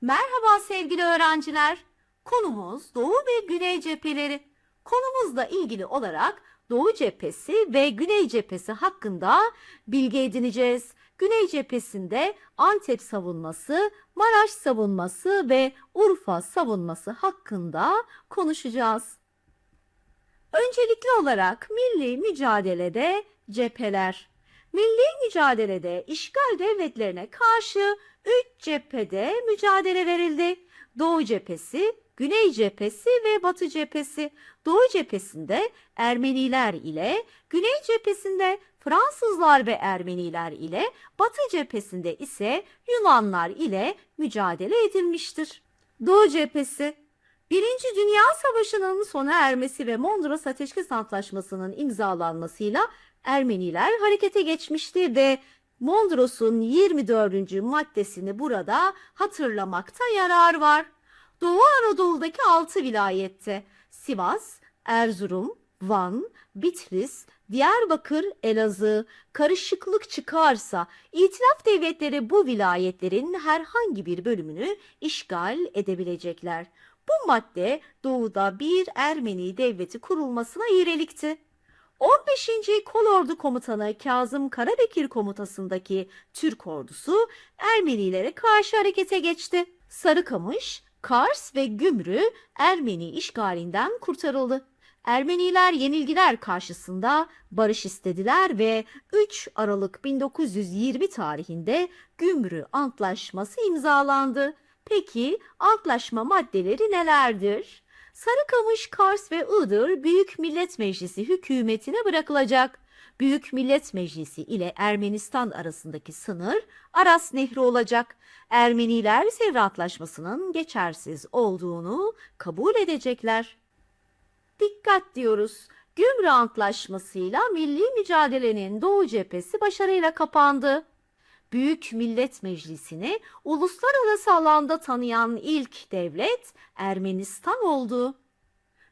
Merhaba sevgili öğrenciler. Konumuz Doğu ve Güney cepheleri. Konumuzla ilgili olarak Doğu cephesi ve Güney cephesi hakkında bilgi edineceğiz. Güney cephesinde Antep savunması, Maraş savunması ve Urfa savunması hakkında konuşacağız. Öncelikli olarak milli mücadelede cepheler. Milli mücadelede işgal devletlerine karşı üç cephede mücadele verildi. Doğu cephesi, Güney cephesi ve Batı cephesi. Doğu cephesinde Ermeniler ile, Güney cephesinde Fransızlar ve Ermeniler ile, Batı cephesinde ise Yunanlar ile mücadele edilmiştir. Doğu cephesi Birinci Dünya Savaşı'nın sona ermesi ve Mondros Ateşkes Antlaşması'nın imzalanmasıyla Ermeniler harekete geçmiştir ve Mondros'un 24. maddesini burada hatırlamakta yarar var. Doğu Anadolu'daki 6 vilayette Sivas, Erzurum, Van, Bitlis, Diyarbakır, Elazığ karışıklık çıkarsa İtilaf devletleri bu vilayetlerin herhangi bir bölümünü işgal edebilecekler. Bu madde doğuda bir Ermeni devleti kurulmasına iyilikti. 15. Kolordu Komutanı Kazım Karabekir komutasındaki Türk ordusu Ermenilere karşı harekete geçti. Sarıkamış, Kars ve Gümrü Ermeni işgalinden kurtarıldı. Ermeniler yenilgiler karşısında barış istediler ve 3 Aralık 1920 tarihinde Gümrü Antlaşması imzalandı. Peki antlaşma maddeleri nelerdir? Sarıkamış, Kars ve Iğdır Büyük Millet Meclisi hükümetine bırakılacak. Büyük Millet Meclisi ile Ermenistan arasındaki sınır Aras Nehri olacak. Ermeniler Sevr Antlaşması'nın geçersiz olduğunu kabul edecekler. Dikkat diyoruz. Gümrü Antlaşması'yla milli mücadelenin Doğu cephesi başarıyla kapandı. Büyük Millet Meclisi'ni uluslararası alanda tanıyan ilk devlet Ermenistan oldu.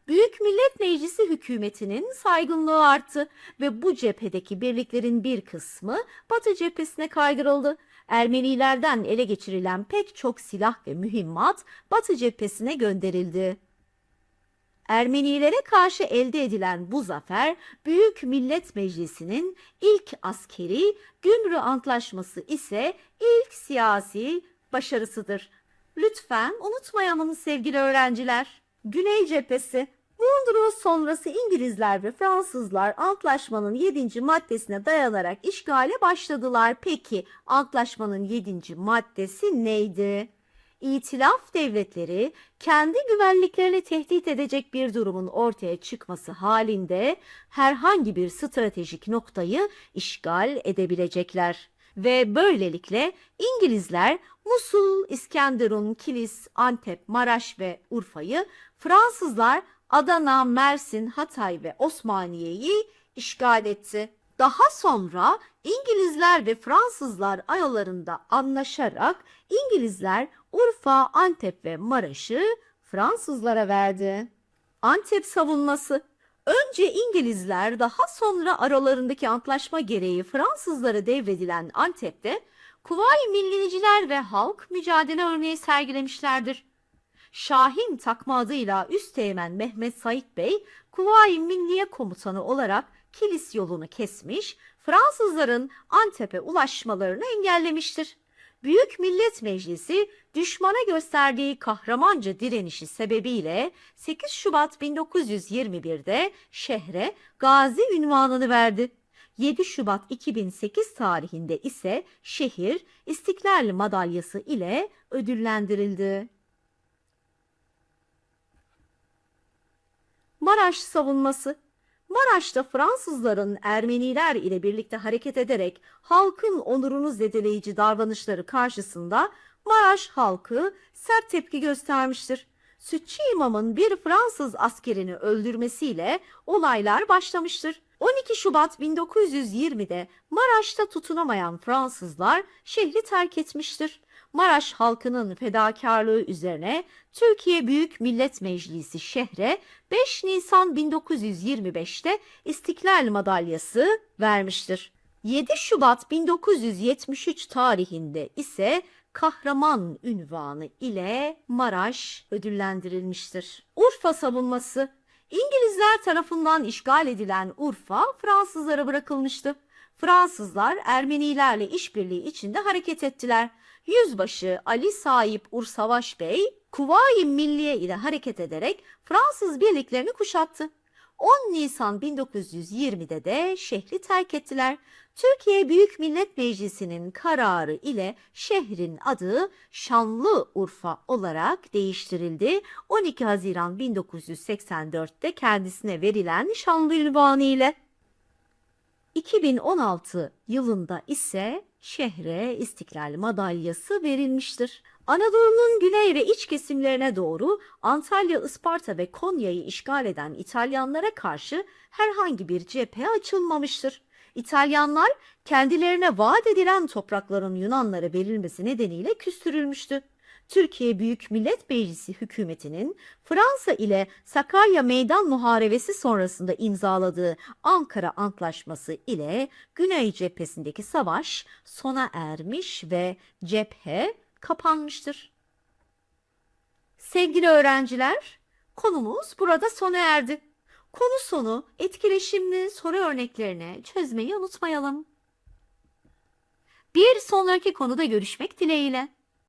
Büyük Millet Meclisi hükümetinin saygınlığı arttı ve bu cephedeki birliklerin bir kısmı Batı cephesine kaydırıldı. Ermenilerden ele geçirilen pek çok silah ve mühimmat Batı cephesine gönderildi. Ermenilere karşı elde edilen bu zafer Büyük Millet Meclisi'nin ilk askeri, Gümrü Antlaşması ise ilk siyasi başarısıdır. Lütfen unutmayalım sevgili öğrenciler. Güney cephesi Mondros sonrası İngilizler ve Fransızlar antlaşmanın 7. maddesine dayanarak işgale başladılar. Peki antlaşmanın 7. maddesi neydi? İtilaf devletleri kendi güvenliklerini tehdit edecek bir durumun ortaya çıkması halinde herhangi bir stratejik noktayı işgal edebilecekler. Ve böylelikle İngilizler Musul, İskenderun, Kilis, Antep, Maraş ve Urfa'yı, Fransızlar Adana, Mersin, Hatay ve Osmaniye'yi işgal etti. Daha sonra İngilizler ve Fransızlar aralarında anlaşarak İngilizler Urfa, Antep ve Maraş'ı Fransızlara verdi. Antep savunması Önce İngilizler daha sonra aralarındaki antlaşma gereği Fransızlara devredilen Antep'te Kuvayi Milliciler ve halk mücadele örneği sergilemişlerdir. Şahin takma adıyla Üsteğmen Mehmet Said Bey, Kuvayi Milliye Komutanı olarak Kilis yolunu kesmiş, Fransızların Antep'e ulaşmalarını engellemiştir. Büyük Millet Meclisi düşmana gösterdiği kahramanca direnişi sebebiyle 8 Şubat 1921'de şehre Gazi ünvanını verdi. 7 Şubat 2008 tarihinde ise şehir İstiklal Madalyası ile ödüllendirildi. Maraş savunması Maraş'ta Fransızların Ermeniler ile birlikte hareket ederek halkın onurunu zedeleyici davranışları karşısında Maraş halkı sert tepki göstermiştir. Sütçü imamın bir Fransız askerini öldürmesiyle olaylar başlamıştır. 12 Şubat 1920'de Maraş'ta tutunamayan Fransızlar şehri terk etmiştir. Maraş halkının fedakarlığı üzerine Türkiye Büyük Millet Meclisi şehre 5 Nisan 1925'te İstiklal Madalyası vermiştir. 7 Şubat 1973 tarihinde ise kahraman ünvanı ile Maraş ödüllendirilmiştir. Urfa savunması İngilizler tarafından işgal edilen Urfa Fransızlara bırakılmıştı. Fransızlar Ermenilerle işbirliği içinde hareket ettiler. Yüzbaşı Ali Saip Ursavaş Bey, Kuvayi Milliye ile hareket ederek Fransız birliklerini kuşattı. 10 Nisan 1920'de de şehri terk ettiler. Türkiye Büyük Millet Meclisi'nin kararı ile şehrin adı Şanlıurfa olarak değiştirildi. 12 Haziran 1984'te kendisine verilen Şanlı ünvanı ile. 2016 yılında ise şehre İstiklal Madalyası verilmiştir. Anadolu'nun güney ve iç kesimlerine doğru Antalya, Isparta ve Konya'yı işgal eden İtalyanlara karşı herhangi bir cephe açılmamıştır. İtalyanlar kendilerine vaat edilen toprakların Yunanlara verilmesi nedeniyle küstürülmüştü. Türkiye Büyük Millet Meclisi hükümetinin Fransa ile Sakarya Meydan Muharebesi sonrasında imzaladığı Ankara Antlaşması ile Güney cephesindeki savaş sona ermiş ve cephe kapanmıştır. Sevgili öğrenciler, konumuz burada sona erdi. Konu sonu etkileşimli soru örneklerini çözmeyi unutmayalım. Bir sonraki konuda görüşmek dileğiyle.